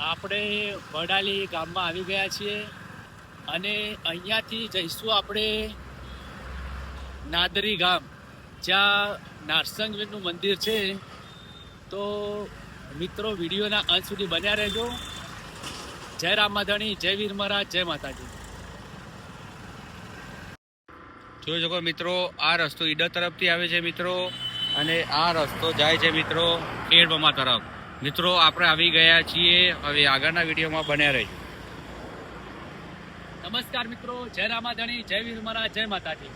આપણે વડાલી ગામમાં આવી ગયા છીએ અને અહીંયાથી જઈશું આપણે નાદરી ગામ, જ્યાં નારસંગવીરનું મંદિર છે. તો મિત્રો, વિડીયોના અંત સુધી બન્યા રહેજો. જય રામ માધાણી જય વીર મહારાજ, જય માતાજી. જોઈ શકો મિત્રો, આ રસ્તો ઈડર તરફથી આવે છે મિત્રો, અને આ રસ્તો જાય છે મિત્રો ખેડબમા તરફ. મિત્રો, આપણે આવી ગયા છીએ. હવે આગળના વિડીયોમાં બન્યા રહીશું. નમસ્કાર મિત્રો, જય રામાધણી, જય વીર મહારાજ, જય માતાજી.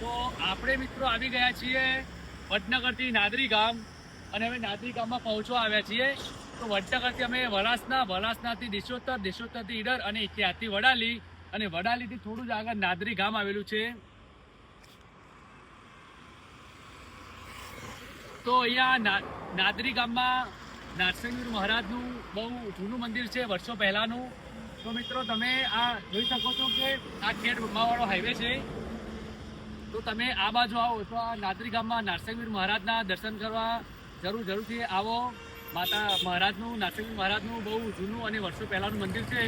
તો આપણે મિત્રો આવી ગયા છીએ વડનગરથી નાદરી ગામ અને હવે નાદરી ગામમાં પહોંચવા આવ્યા છીએ. તો વડનગરથી અમે વલાસના વલાસનાથી દિશોત્તર દિશોત્તરથી ઈડર અને ત્યાંથી વડાલી અને વડાલીથી થોડું જ આગળ નાદરી ગામ આવેલું છે. તો અહીંયા નાદરી ગામમાં નારસિંહવીર મહારાજનું બહુ જૂનું મંદિર છે, વર્ષો પહેલાંનું. તો મિત્રો, તમે આ જોઈ શકો છો કે આ ખેડ વાળો હાઈવે છે. તો તમે આ બાજુ આવો, તો આ નાદરી ગામમાં નારસિંહવીર મહારાજના દર્શન કરવા જરૂર, જરૂરથી આવો. માતા મહારાજનું નારસિંહવીર મહારાજનું બહુ જૂનું અને વર્ષો પહેલાંનું મંદિર છે.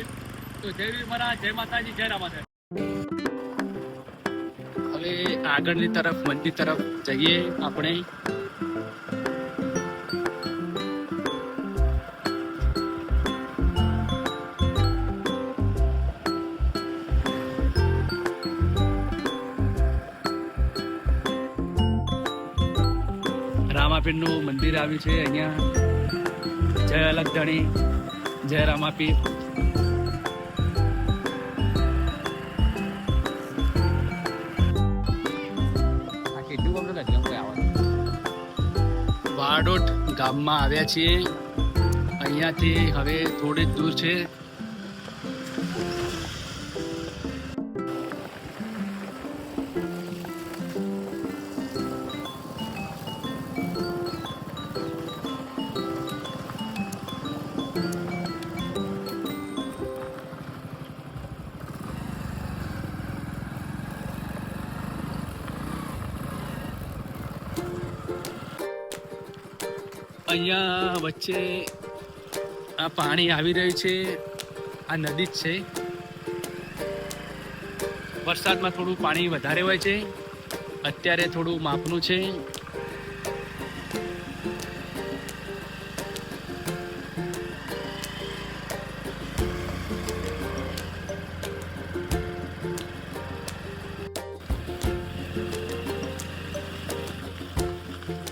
તો જય વીર મહારાજ, જય માતાજી, જય રામા હવે આગળની તરફ, મંદિર તરફ જઈએ આપણે. રામાપીરનું મંદિર આવ્યું છે, અહીંયા જય અલગધણી, જય રામાપીર. વાડોટ ગામમાં આવ્યા છીએ. અહીંયાથી હવે થોડી જ દૂર છે. અહીંયા વચ્ચે આ પાણી આવી રહ્યું છે. આ નદી જ છે. વરસાદમાં થોડું પાણી વધારે હોય છે. અત્યારે થોડું માપનું છે.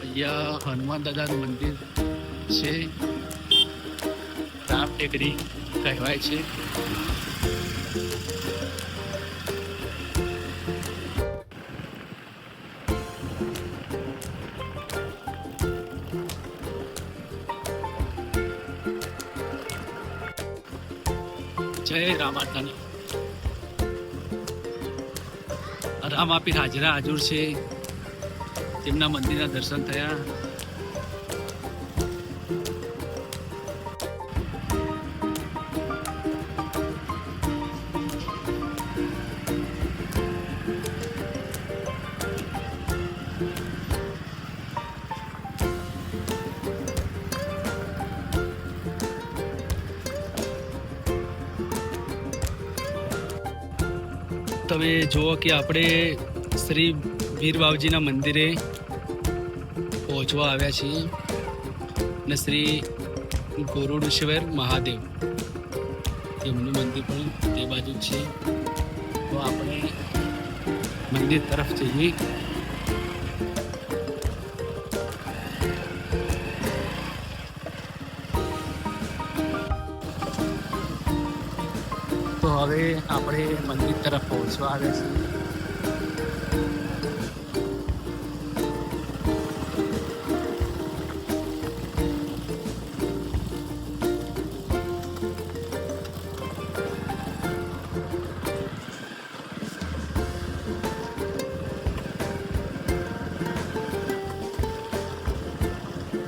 અહીંયા હનુમાન દાદાનું મંદિર છે. રામ ટેકરી કહેવાય છે. જય રામાતાની રામ આપી હાજરા હાજર છે. તેમના મંદિરના દર્શન થયા. તમે જુઓ કે આપણે શ્રી વીર બાવજીના મંદિરે પહોંચવા આવ્યા છીએ અને શ્રી ગોરુડેશ્વર મહાદેવ. એમનું મંદિર પણ તે બાજુ છે. તો આપણે મંદિર તરફ જઈએ. હવે આપણે મંદિર તરફ પહોંચવા આવ્યા છીએ.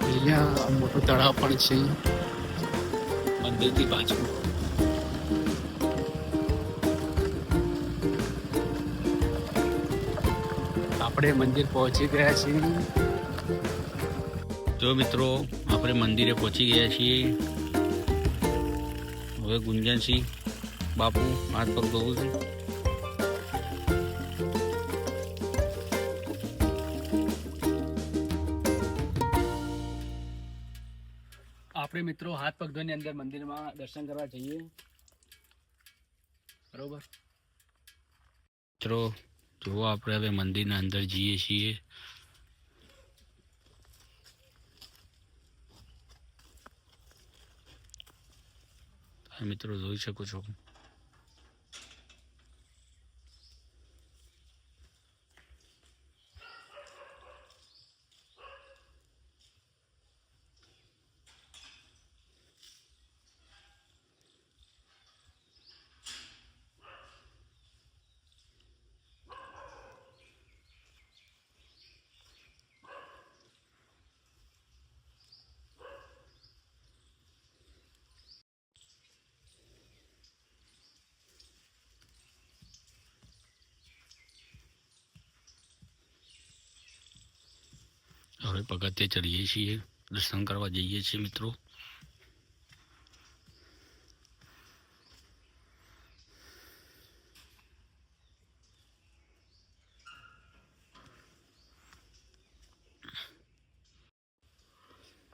અહીંયા મોટું તળાવ પણ છે. મંદિરની બાજુ આપણે મંદિર પહોંચી ગયા છીએ. જો મિત્રો આપણે મંદિરે પહોંચી ગયા છીએ. હવે ગુંજનસિંહ બાપુ હાથ પગ ધોવું છું. આપણે મિત્રો હાથ પગ ધોઈને અંદર મંદિરમાં દર્શન કરવા જઈએ. બરોબર? મિત્રો જુઓ આપણે હવે મંદિરના અંદર જઈએ છીએ. મિત્રો જોઈ શકો છો. હવે પગથિયે ચડીએ છીએ. દર્શન કરવા જઈએ છીએ મિત્રો.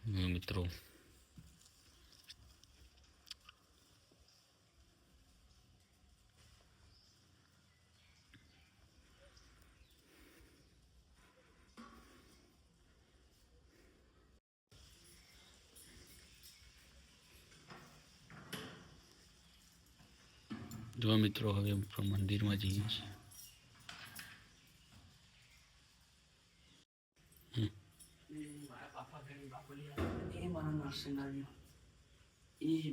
હમ, મિત્રો જો મિત્રો હવે મંદિરમાં જઈએ છીએ. એ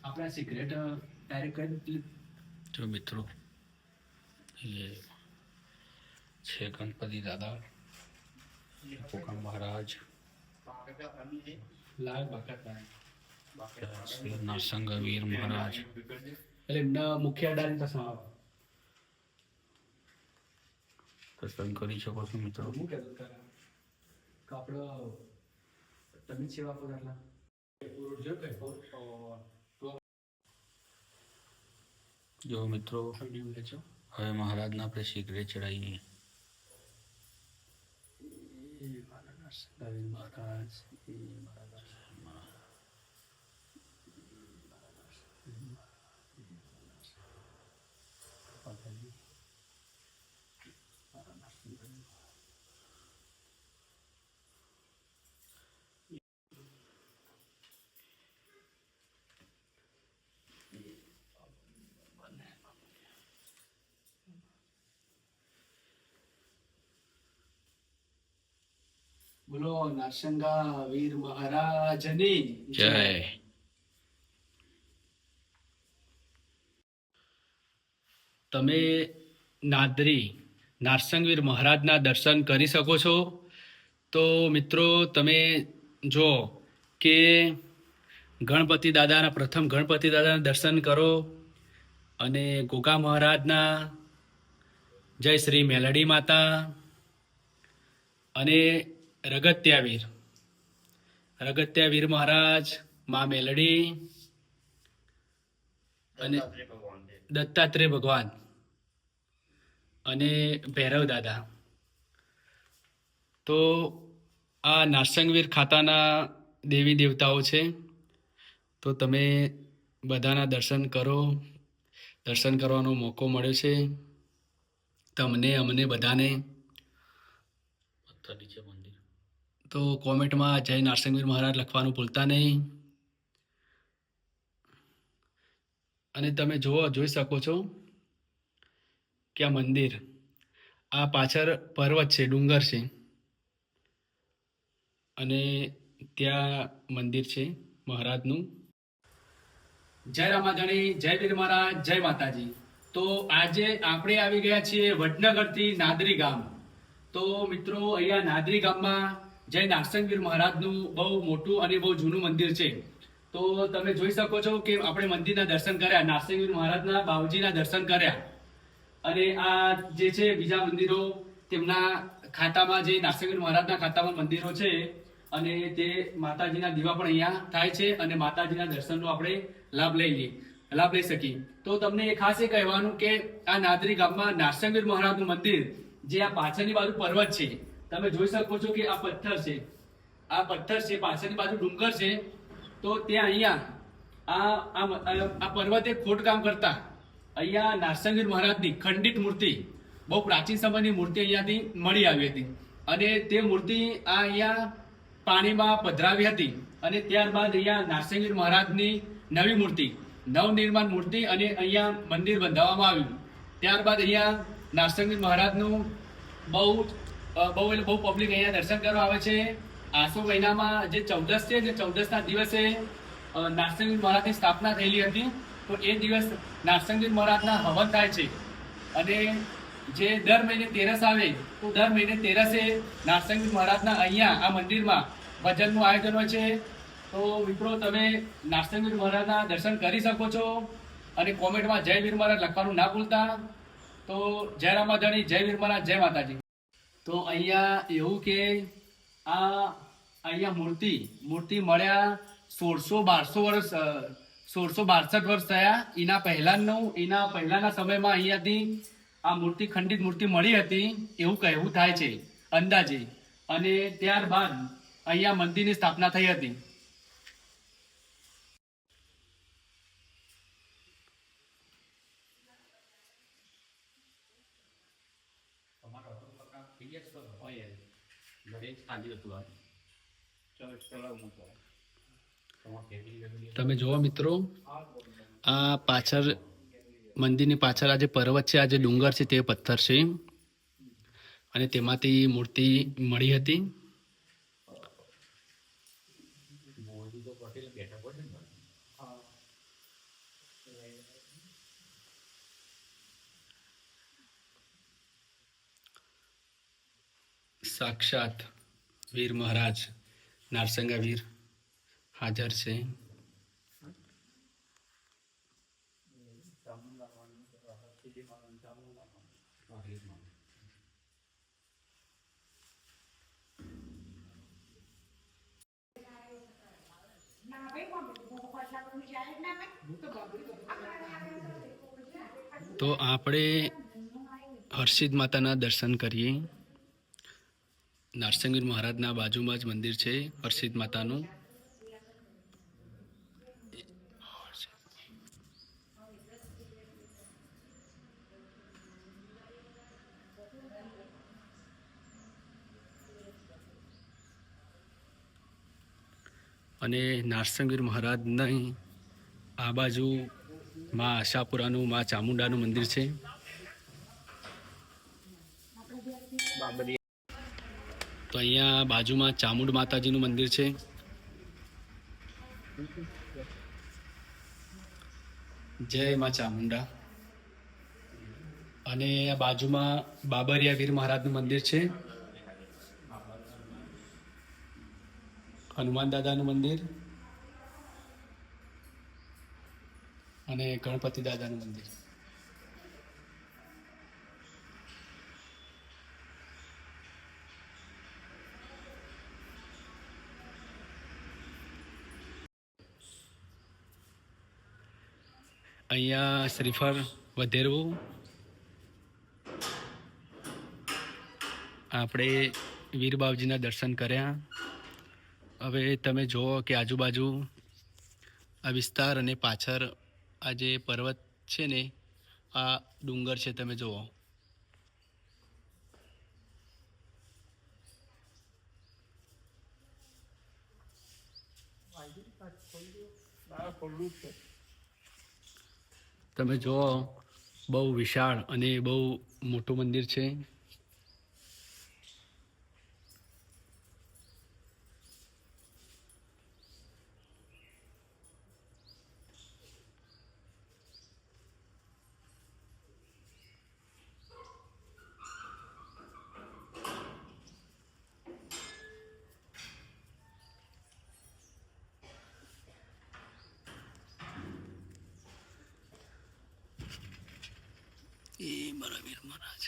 આપણે સિગરેટ ડાયરેક્ટ કરી જો મિત્રો એ છે ગણપતિ દાદા પોકા મહારાજ લાલ બાકાત શ્રી નરસંગ વીર મહારાજ એટલે એમના મુખ્ય અડાની પાસે આવે દર્શન કરી શકો છો મિત્રો હું કહેતો તારે કે આપણો તમે જ સેવા કરો એટલા જો મિત્રો હવે મહારાજના આપણે સિગરેટ ચડાવીએ મહારાજ. બોલો, નરસંગા વીર મહારાજની જય. તમે નાદરી નારસંગવીર મહારાજના દર્શન કરી શકો છો. તો મિત્રો, તમે જો કે ગણપતિ દાદાના, પ્રથમ ગણપતિ દાદાના દર્શન કરો અને ગોગા મહારાજના, જય શ્રી મેલડી માતા અને રગત્યા વીર મહારાજ મા મેલડી અને દત્તાત્રેય ભગવાન અને ભૈરવ દાદા. તો આ નારસંગવીર ખાતાના દેવી દેવતાઓ છે. તો તમે બધાના દર્શન કરો. દર્શન કરવાનો મોકો મળ્યો છે. તમને અમને બધાને પથ્થર નીચે મંદિર તો કોમેન્ટમાં જય નારસંગવીર મહારાજ લખવાનું ભૂલતા નહીં. અને તમે જુઓ, જોઈ શકો છો કે આ મંદિર, આ પાછળ પર્વત છે, ડુંગર છે. અને ત્યાં મંદિર છે મહારાજનું. જય રામાધણી, જય વીર મહારાજ, જય માતાજી. તો આજે આપણે આવી ગયા છીએ વડનગરથી નાદરી ગામ. તો મિત્રો, અહીંયા નાદરી ગામમાં જય નાગસંગવીર મહારાજનું બહુ મોટું અને બહુ જૂનું મંદિર છે. તો તમે જોઈ શકો છો કે આપણે મંદિરના દર્શન કર્યા નાગસંગવીર મહારાજના બાવજીના દર્શન કર્યા. અને આ જે છે બીજા મંદિરો, તેમના ખાતામાં જે નાગસંગવીર મહારાજના ખાતામાં મંદિરો છે, અને તે માતાજીના દીવા પણ અહીંયા થાય છે અને માતાજીના દર્શનનો આપણે લાભ લઈ લઈએ, લાભ લઈ શકીએ. તો તમને એ ખાસ એ કહેવાનું કે આ નાદરી ગામમાં નારસંગીર મહારાજનું મંદિર, જે આ પાછળની બાજુ પર્વત છે તમે જોઈ શકો છો કે આ પથ્થર છે. આ પથ્થર છે, પાછળની બાજુ ડુંગર છે. તો ત્યાં અહીંયા આ, આ- પર્વતે ખોટકામ કરતા. અહીંયા નારસંગીર મહારાજની ખંડિત મૂર્તિ, બહુ પ્રાચીન સમયની મૂર્તિ અહીંયાથી મળી આવી હતી. અને તે મૂર્તિ આ અહીંયા પાણીમાં પધરાવી હતી. અને ત્યારબાદ અહીંયા નારસંગીર મહારાજની નવી મૂર્તિ, નવનિર્માણ મૂર્તિ અને અહીંયા મંદિર બંધાવવામાં આવ્યું. ત્યારબાદ અહીંયા નારસંગીર મહારાજનું બહુ બહુ એટલે બહુ પબ્લિક અહીંયા દર્શન કરવા આવે છે. આસો મહિનામાં જે ચૌદસ છે, જે ચૌદસના દિવસે નાસ્તંગીર મહારાજની સ્થાપના થયેલી હતી, તો એ દિવસ નારસંગીર મહારાજના હવન થાય છે. અને જે દર મહિને તેરસ આવે, તો દર મહિને તેરસે નાસ્તંગીર મહારાજના અહીંયા, આ મંદિરમાં ભજનનું આયોજન હોય છે. તો મિત્રો, તમે નાસ્તંગીર મહારાજના દર્શન કરી શકો છો અને કોમેન્ટમાં જય વીર મહારાજ લખવાનું ના ભૂલતા. તો જય રામાધણી જય વીર મહારાજ, જય માતાજી. તો અહીંયા એવું કે આ અહીંયા મૂર્તિ મૂર્તિ મળ્યા સોળસો બારસો વર્ષ સોળસો બાસઠ વર્ષ થયા. એના પહેલાનું, એના પહેલાના સમયમાં અહીંયાથી આ મૂર્તિ, ખંડિત મૂર્તિ મળી હતી એવું કહેવું થાય છે, અંદાજે. અને ત્યારબાદ અહીંયા મંદિરની સ્થાપના થઈ હતી. તમે જુઓ મિત્રો આ પાછળ મંદિરની પાછળ આ જે પર્વત છે આ જે ડુંગર છે તે પથ્થર છે. અને તેમાંથી મૂર્તિ મળી હતી. સાક્ષાત. વીર મહારાજ નારસંગા વીર હાજર છે તો આપણે હર્ષિદ માતાના દર્શન કરીએ નારસંગીર મહારાજના બાજુમાં જ મંદિર છે હર્ષિદ માતાનું. અને નારસંગીર મહારાજની આ બાજુ માં આશાપુરાનું, માં ચામુંડાનું મંદિર છે. તો અહીંયા બાજુમાં ચામુંડ માતાજીનું મંદિર છે. જય માં ચામુંડા. અને આ બાજુમાં બાબરિયા વીર મહારાજનું મંદિર છે. હનુમાન દાદાનું મંદિર. અને ગણપતિ દાદાનું મંદિર. અહીંયા શ્રીફળ વધેરવું. આપણે વીરબાવજીના દર્શન કર્યા. હવે તમે જુઓ કે આજુબાજુ આ વિસ્તાર અને પાછળ આ જે પર્વત છે ને, આ ડુંગર છે તમે જુઓ. તમે જુઓ બહુ વિશાળ અને બહુ મોટું મંદિર છે. મારા વીર મહારાજ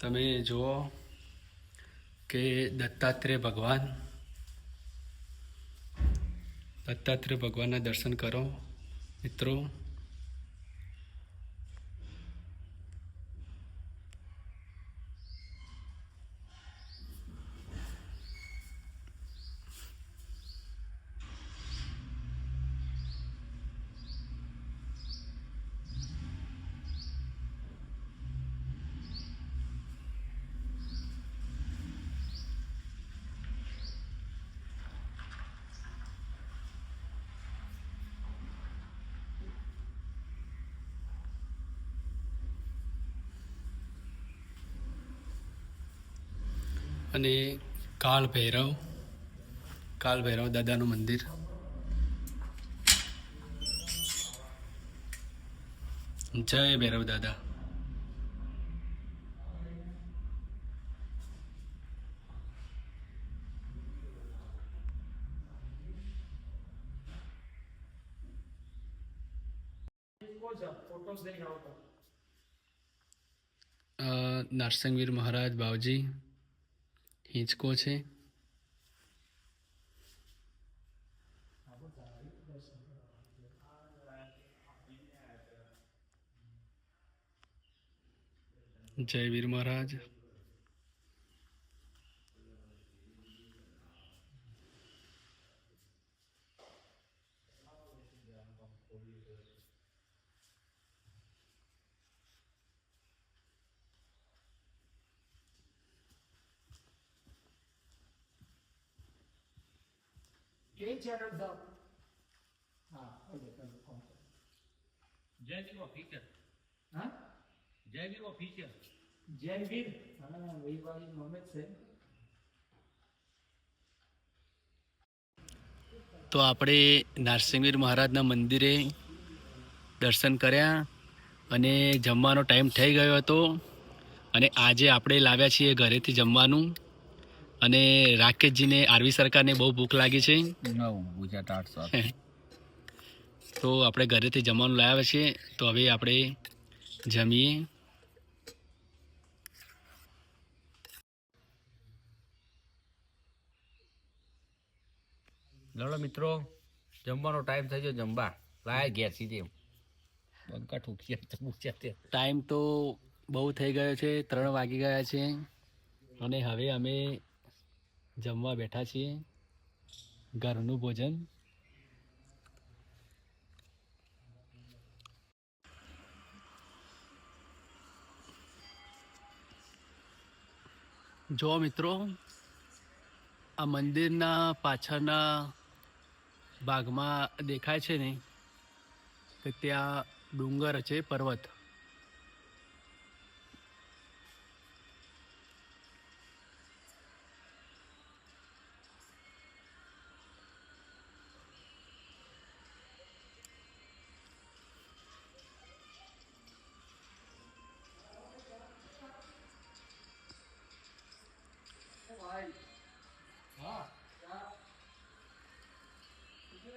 તમે જુઓ કે દત્તાત્રેય ભગવાન દત્તાત્રેય ભગવાનના દર્શન કરો મિત્રો. અને કાળ ભૈરવ કાળ ભૈરવ દાદાનું મંદિર. જય ભૈરવ દાદા. નરસિંહવીર મહારાજ બાવજી. હિંચકો છે. જય વીર મહારાજ. જયવીર ઓફિશિયલ જયવીર ઓફિશિયલ જયવીર હા? વીરભાઈ મોહમ્મદ છે. તો આપણે નરસિંહવીર મહારાજના મંદિરે દર્શન કર્યા અને જમવાનો ટાઈમ થઈ ગયો હતો અને આજે આપણે લાવ્યા છીએ ઘરેથી જમવાનું. અને રાકેશજીને આરવી સરકારને બહુ ભૂખ લાગી છે. તો આપણે ઘરેથી જમવાનું લાવ્યા છીએ. તો હવે આપણે જમીએ. લડો મિત્રો જમવાનો ટાઈમ થઈ ગયો જમવા. લાયા ગયા સીધે. બંકા ઠૂકી ટાઈમ તો બહુ થઈ ગયો છે ત્રણ વાગી ગયા છે. અને હવે અમે જમવા બેઠા છીએ. ઘરનું ભોજન. જો મિત્રો, આ મંદિરના પાછળના ભાગમાં દેખાય છે ને કે ત્યાં ડુંગર છે, પર્વત.